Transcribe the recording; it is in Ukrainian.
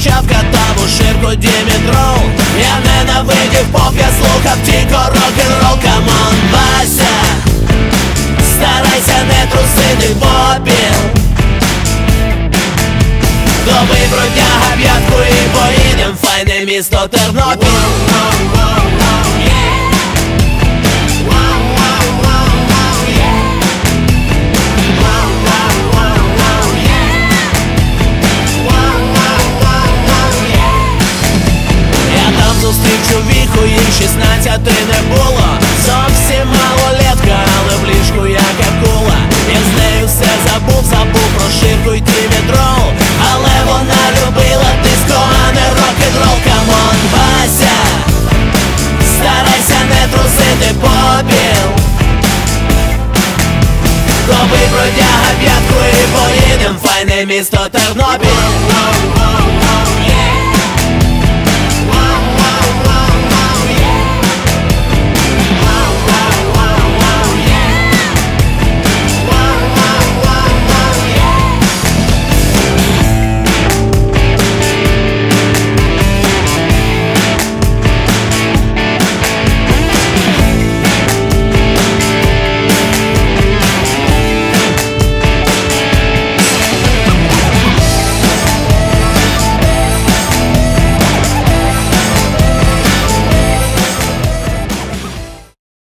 почав катав у ширку Дімітрол Я ненавидів поп, я слухав тільки рок-н-рол. Камон, Вася. Старайся не трусити попіл Добий бродяга п'ятку і поїдем файне місто Тернопіль 16 не було Зовсім малолетка, але в ліжку як акула. Я з нею все забув, забув про ширку й дімітрол Але вона любила диско, а не рок-н-рол. Камон, Вася. Старайся не трусити попіл. Добий бродяга п'ятку і поїдем файне місто Тернопіль